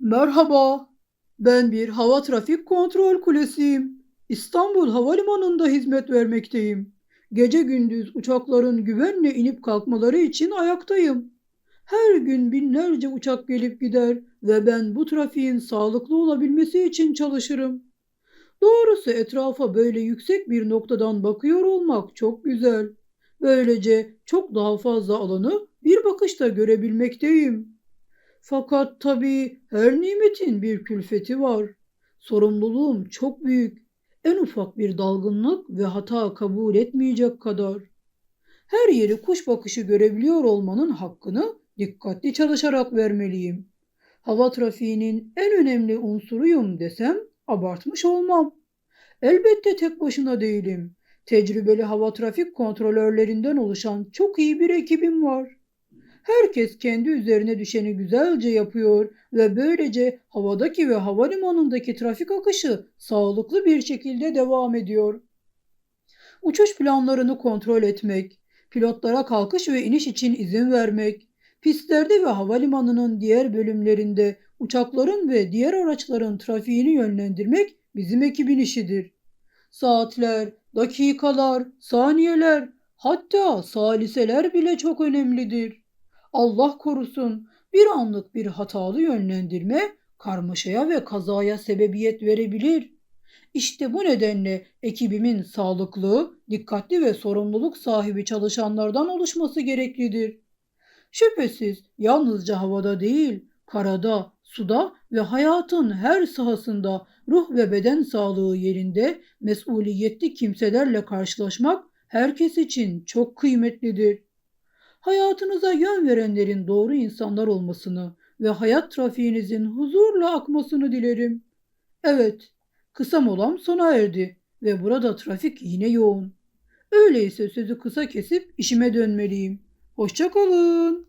Merhaba, ben bir hava trafik kontrol kulesiyim. İstanbul Havalimanı'nda hizmet vermekteyim. Gece gündüz uçakların güvenle inip kalkmaları için ayaktayım. Her gün binlerce uçak gelip gider ve ben bu trafiğin sağlıklı olabilmesi için çalışırım. Doğrusu etrafa böyle yüksek bir noktadan bakıyor olmak çok güzel. Böylece çok daha fazla alanı bir bakışta görebilmekteyim. Fakat tabii her nimetin bir külfeti var. Sorumluluğum çok büyük. En ufak bir dalgınlık ve hata kabul etmeyecek kadar. Her yeri kuş bakışı görebiliyor olmanın hakkını dikkatli çalışarak vermeliyim. Hava trafiğinin en önemli unsuruyum desem abartmış olmam. Elbette tek başına değilim. Tecrübeli hava trafik kontrolörlerinden oluşan çok iyi bir ekibim var. Herkes kendi üzerine düşeni güzelce yapıyor ve böylece havadaki ve havalimanındaki trafik akışı sağlıklı bir şekilde devam ediyor. Uçuş planlarını kontrol etmek, pilotlara kalkış ve iniş için izin vermek, pistlerde ve havalimanının diğer bölümlerinde uçakların ve diğer araçların trafiğini yönlendirmek bizim ekibin işidir. Saatler, dakikalar, saniyeler, hatta saliseler bile çok önemlidir. Allah korusun bir anlık bir hatalı yönlendirme karmaşaya ve kazaya sebebiyet verebilir. İşte bu nedenle ekibimin sağlıklı, dikkatli ve sorumluluk sahibi çalışanlardan oluşması gereklidir. Şüphesiz yalnızca havada değil, karada, suda ve hayatın her sahasında ruh ve beden sağlığı yerinde mesuliyetli kimselerle karşılaşmak herkes için çok kıymetlidir. Hayatınıza yön verenlerin doğru insanlar olmasını ve hayat trafiğinizin huzurla akmasını dilerim. Evet, kısa molam sona erdi ve burada trafik yine yoğun. Öyleyse sözü kısa kesip işime dönmeliyim. Hoşça kalın.